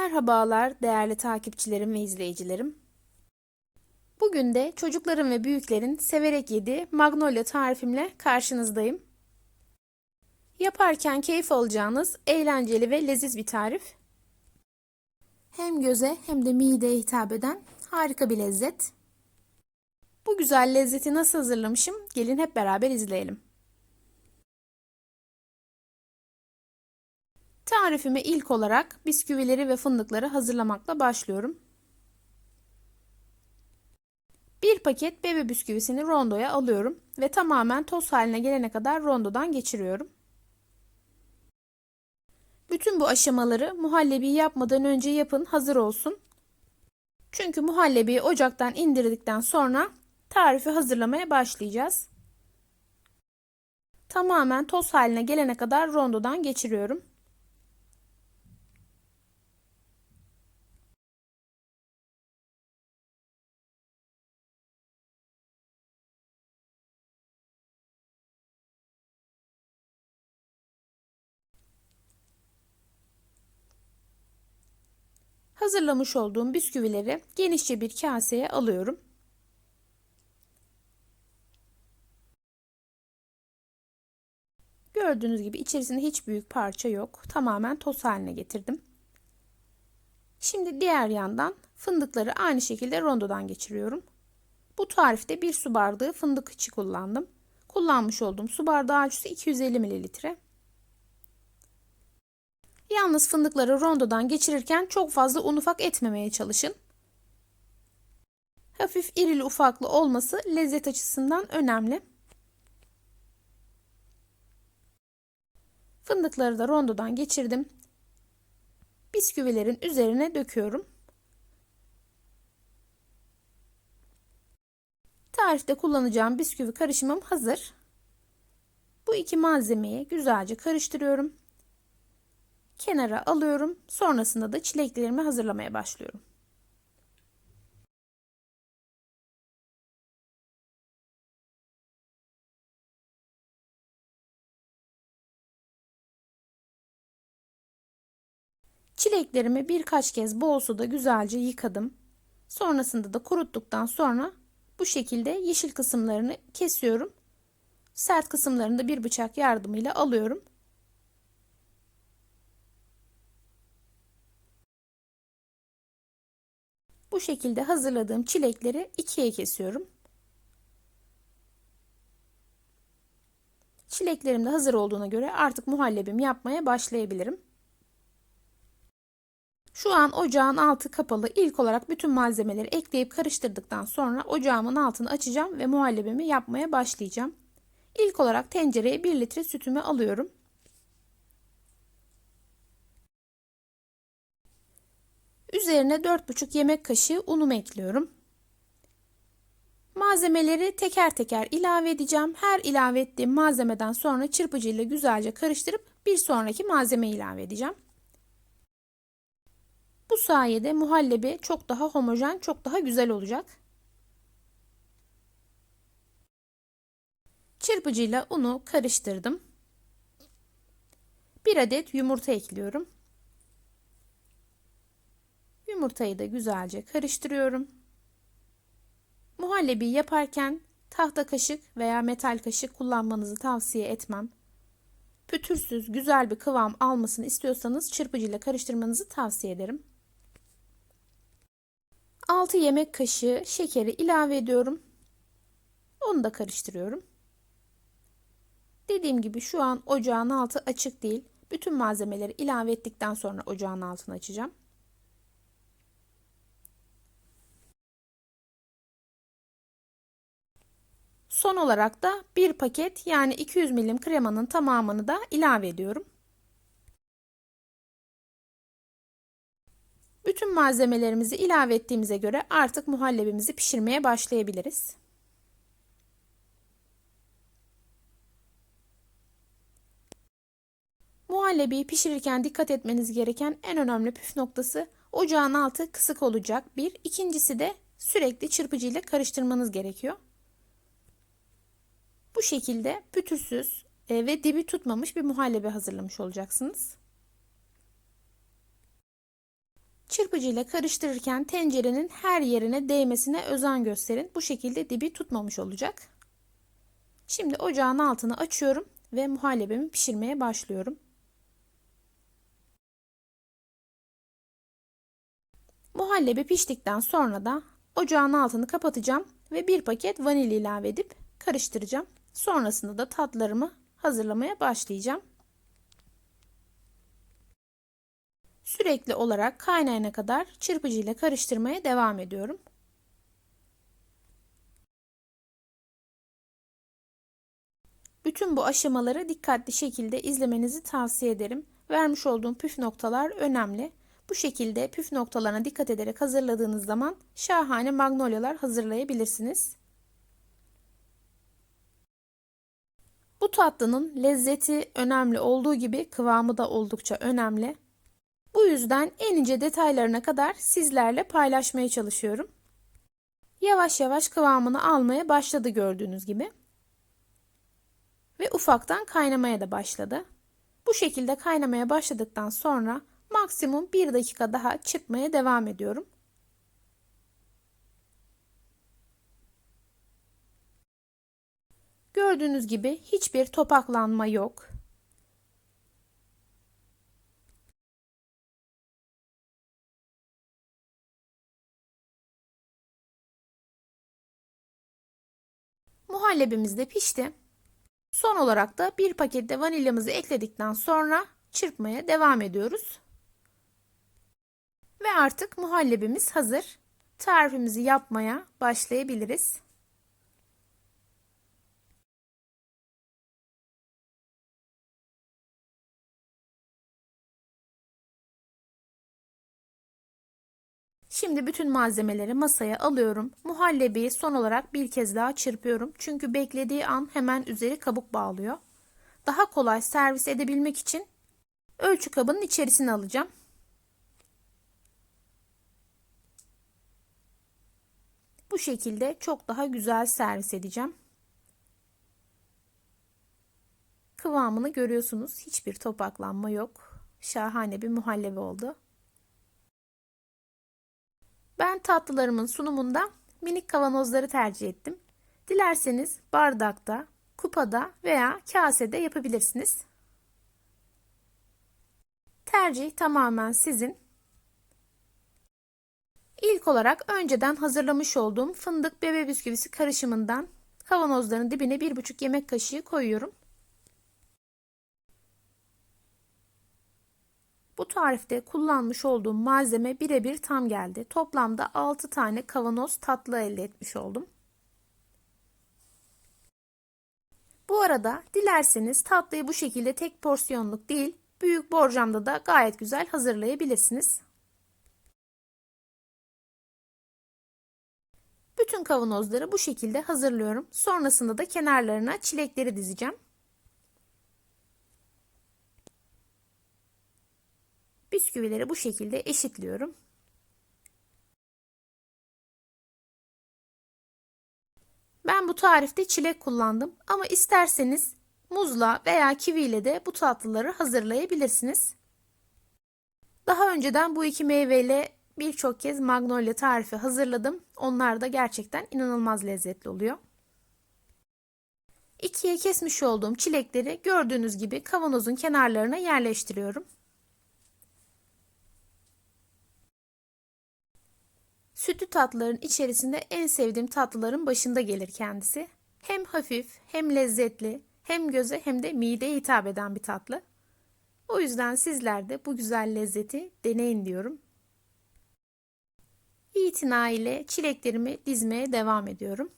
Merhabalar değerli takipçilerim ve izleyicilerim. Bugün de çocukların ve büyüklerin severek yediği magnolia tarifimle karşınızdayım. Yaparken keyif alacağınız eğlenceli ve leziz bir tarif. Hem göze hem de mideye hitap eden harika bir lezzet. Bu güzel lezzeti nasıl hazırlamışım? Gelin hep beraber izleyelim. Tarifime ilk olarak bisküvileri ve fındıkları hazırlamakla başlıyorum. Bir paket bebe bisküvisini rondoya alıyorum ve tamamen toz haline gelene kadar rondodan geçiriyorum. Bütün bu aşamaları muhallebi yapmadan önce yapın hazır olsun. Çünkü muhallebiyi ocaktan indirdikten sonra tarifi hazırlamaya başlayacağız. Tamamen toz haline gelene kadar rondodan geçiriyorum. Hazırlamış olduğum bisküvileri genişçe bir kaseye alıyorum. Gördüğünüz gibi içerisinde hiç büyük parça yok. Tamamen toz haline getirdim. Şimdi diğer yandan fındıkları aynı şekilde rondodan geçiriyorum. Bu tarifte bir su bardağı fındık içi kullandım. Kullanmış olduğum su bardağı ölçüsü 250 mililitre. Yalnız fındıkları rondodan geçirirken çok fazla un ufak etmemeye çalışın. Hafif irili ufaklı olması lezzet açısından önemli. Fındıkları da rondodan geçirdim. Bisküvilerin üzerine döküyorum. Tarifte kullanacağım bisküvi karışımım hazır. Bu iki malzemeyi güzelce karıştırıyorum kenara alıyorum. Sonrasında da çileklerimi hazırlamaya başlıyorum. Çileklerimi birkaç kez bol suda güzelce yıkadım. Sonrasında da kuruttuktan sonra bu şekilde yeşil kısımlarını kesiyorum. Sert kısımlarını da bir bıçak yardımıyla alıyorum. Bu şekilde hazırladığım çilekleri ikiye kesiyorum. Çileklerim de hazır olduğuna göre artık muhallebimi yapmaya başlayabilirim. Şu an ocağın altı kapalı. İlk olarak bütün malzemeleri ekleyip karıştırdıktan sonra ocağımın altını açacağım ve muhallebimi yapmaya başlayacağım. İlk olarak tencereye 1 litre sütümü alıyorum. Üzerine 4,5 yemek kaşığı unumu ekliyorum. Malzemeleri teker teker ilave edeceğim. Her ilave ettiğim malzemeden sonra çırpıcı ile güzelce karıştırıp bir sonraki malzeme ilave edeceğim. Bu sayede muhallebi çok daha homojen, çok daha güzel olacak. Çırpıcıyla unu karıştırdım. Bir adet yumurta ekliyorum. Yumurtayı da güzelce karıştırıyorum. Muhallebi yaparken tahta kaşık veya metal kaşık kullanmanızı tavsiye etmem. Pütürsüz, güzel bir kıvam almasını istiyorsanız çırpıcıyla karıştırmanızı tavsiye ederim. 6 yemek kaşığı şekeri ilave ediyorum. Onu da karıştırıyorum. Dediğim gibi şu an ocağın altı açık değil. Bütün malzemeleri ilave ettikten sonra ocağın altını açacağım. Son olarak da bir paket yani 200 milim kremanın tamamını da ilave ediyorum. Bütün malzemelerimizi ilave ettiğimize göre artık muhallebimizi pişirmeye başlayabiliriz. Muhallebiyi pişirirken dikkat etmeniz gereken en önemli püf noktası ocağın altı kısık olacak bir. İkincisi de sürekli çırpıcı ile karıştırmanız gerekiyor. Bu şekilde pütürsüz e, ve dibi tutmamış bir muhallebi hazırlamış olacaksınız. Çırpıcıyla karıştırırken tencerenin her yerine değmesine özen gösterin. Bu şekilde dibi tutmamış olacak. Şimdi ocağın altını açıyorum ve muhallebimi pişirmeye başlıyorum. Muhallebi piştikten sonra da ocağın altını kapatacağım ve bir paket vanilya ilave edip karıştıracağım. Sonrasında da tatlarımı hazırlamaya başlayacağım. Sürekli olarak kaynayana kadar çırpıcıyla karıştırmaya devam ediyorum. Bütün bu aşamaları dikkatli şekilde izlemenizi tavsiye ederim. Vermiş olduğum püf noktalar önemli. Bu şekilde püf noktalarına dikkat ederek hazırladığınız zaman şahane magnolyalar hazırlayabilirsiniz. Bu tatlının lezzeti önemli olduğu gibi kıvamı da oldukça önemli. Bu yüzden en ince detaylarına kadar sizlerle paylaşmaya çalışıyorum. Yavaş yavaş kıvamını almaya başladı gördüğünüz gibi. Ve ufaktan kaynamaya da başladı. Bu şekilde kaynamaya başladıktan sonra maksimum 1 dakika daha çırpmaya devam ediyorum. Gördüğünüz gibi hiçbir topaklanma yok. Muhallebimiz de pişti. Son olarak da bir pakette vanilyamızı ekledikten sonra çırpmaya devam ediyoruz. Ve artık muhallebimiz hazır. Tarifimizi yapmaya başlayabiliriz. Şimdi bütün malzemeleri masaya alıyorum. Muhallebiyi son olarak bir kez daha çırpıyorum. Çünkü beklediği an hemen üzeri kabuk bağlıyor. Daha kolay servis edebilmek için ölçü kabının içerisine alacağım. Bu şekilde çok daha güzel servis edeceğim. Kıvamını görüyorsunuz. Hiçbir topaklanma yok. Şahane bir muhallebi oldu. Ben tatlılarımın sunumunda minik kavanozları tercih ettim. Dilerseniz bardakta, kupada veya kasede yapabilirsiniz. Tercih tamamen sizin. İlk olarak önceden hazırlamış olduğum fındık bebe bisküvisi karışımından kavanozların dibine 1,5 yemek kaşığı koyuyorum. Bu tarifte kullanmış olduğum malzeme birebir tam geldi. Toplamda 6 tane kavanoz tatlı elde etmiş oldum. Bu arada dilerseniz tatlıyı bu şekilde tek porsiyonluk değil, büyük borcamda da gayet güzel hazırlayabilirsiniz. Bütün kavanozları bu şekilde hazırlıyorum. Sonrasında da kenarlarına çilekleri dizeceğim. Bisküvileri bu şekilde eşitliyorum. Ben bu tarifte çilek kullandım ama isterseniz muzla veya kivi ile de bu tatlıları hazırlayabilirsiniz. Daha önceden bu iki meyveyle birçok kez magnolia tarifi hazırladım. Onlar da gerçekten inanılmaz lezzetli oluyor. İkiye kesmiş olduğum çilekleri gördüğünüz gibi kavanozun kenarlarına yerleştiriyorum. Sütlü tatlıların içerisinde en sevdiğim tatlıların başında gelir kendisi. Hem hafif, hem lezzetli, hem göze hem de mideye hitap eden bir tatlı. O yüzden sizler de bu güzel lezzeti deneyin diyorum. İtina ile çileklerimi dizmeye devam ediyorum.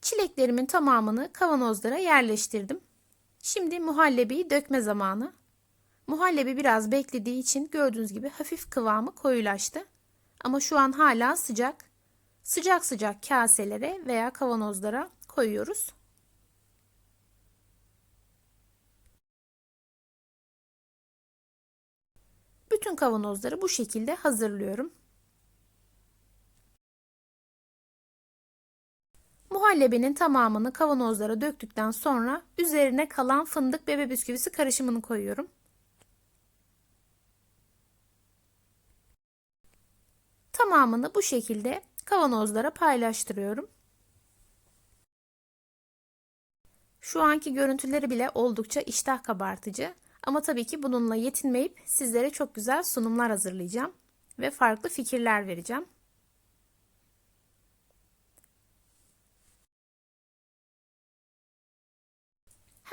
Çileklerimin tamamını kavanozlara yerleştirdim. Şimdi muhallebiyi dökme zamanı. Muhallebi biraz beklediği için gördüğünüz gibi hafif kıvamı koyulaştı. Ama şu an hala sıcak. Sıcak sıcak kaselere veya kavanozlara koyuyoruz. Bütün kavanozları bu şekilde hazırlıyorum. Muhallebinin tamamını kavanozlara döktükten sonra üzerine kalan fındık bebe bisküvisi karışımını koyuyorum. Tamamını bu şekilde kavanozlara paylaştırıyorum. Şu anki görüntüleri bile oldukça iştah kabartıcı. Ama tabii ki bununla yetinmeyip sizlere çok güzel sunumlar hazırlayacağım ve farklı fikirler vereceğim.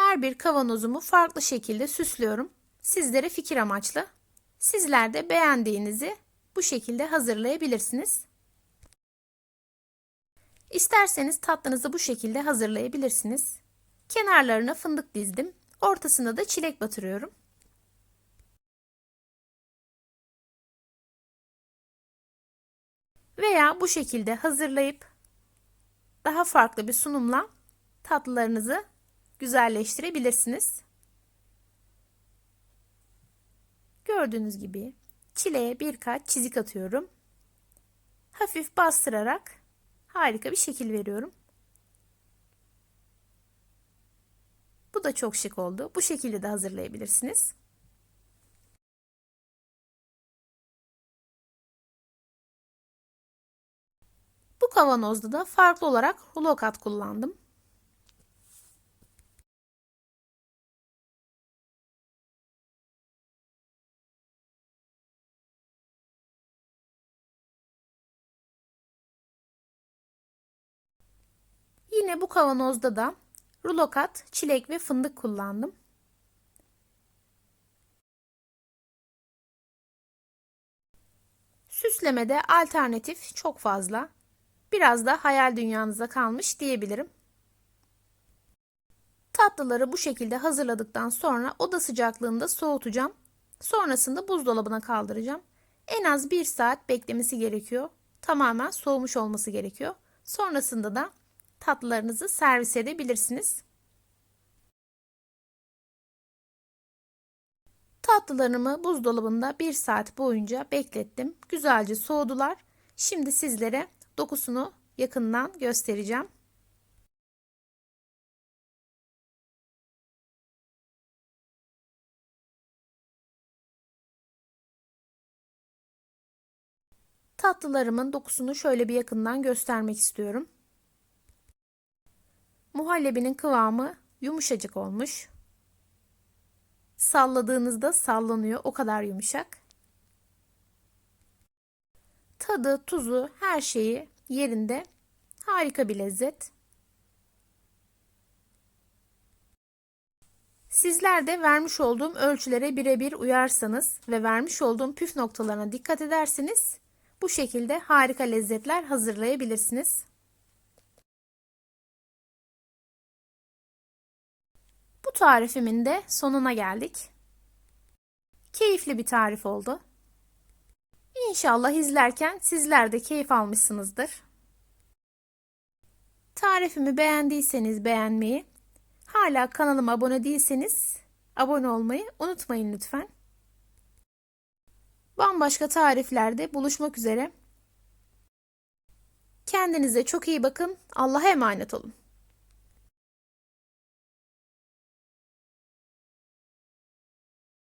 Her bir kavanozumu farklı şekilde süslüyorum. Sizlere fikir amaçlı. Sizler de beğendiğinizi bu şekilde hazırlayabilirsiniz. İsterseniz tatlınızı bu şekilde hazırlayabilirsiniz. Kenarlarına fındık dizdim. Ortasına da çilek batırıyorum. Veya bu şekilde hazırlayıp daha farklı bir sunumla tatlılarınızı güzelleştirebilirsiniz. Gördüğünüz gibi çileğe birkaç çizik atıyorum. Hafif bastırarak harika bir şekil veriyorum. Bu da çok şık oldu. Bu şekilde de hazırlayabilirsiniz. Bu kavanozda da farklı olarak rulo kat kullandım. Yine bu kavanozda da rulo kat, çilek ve fındık kullandım. Süslemede alternatif çok fazla. Biraz da hayal dünyanıza kalmış diyebilirim. Tatlıları bu şekilde hazırladıktan sonra oda sıcaklığında soğutacağım. Sonrasında buzdolabına kaldıracağım. En az 1 saat beklemesi gerekiyor. Tamamen soğumuş olması gerekiyor. Sonrasında da tatlılarınızı servis edebilirsiniz. Tatlılarımı buzdolabında 1 saat boyunca beklettim. Güzelce soğudular. Şimdi sizlere dokusunu yakından göstereceğim. Tatlılarımın dokusunu şöyle bir yakından göstermek istiyorum. Muhallebinin kıvamı yumuşacık olmuş. Salladığınızda sallanıyor. O kadar yumuşak. Tadı, tuzu, her şeyi yerinde. Harika bir lezzet. Sizler de vermiş olduğum ölçülere birebir uyarsanız ve vermiş olduğum püf noktalarına dikkat ederseniz bu şekilde harika lezzetler hazırlayabilirsiniz. Tarifimin de sonuna geldik. Keyifli bir tarif oldu. İnşallah izlerken sizler de keyif almışsınızdır. Tarifimi beğendiyseniz beğenmeyi, hala kanalıma abone değilseniz abone olmayı unutmayın lütfen. Bambaşka tariflerde buluşmak üzere. Kendinize çok iyi bakın. Allah'a emanet olun.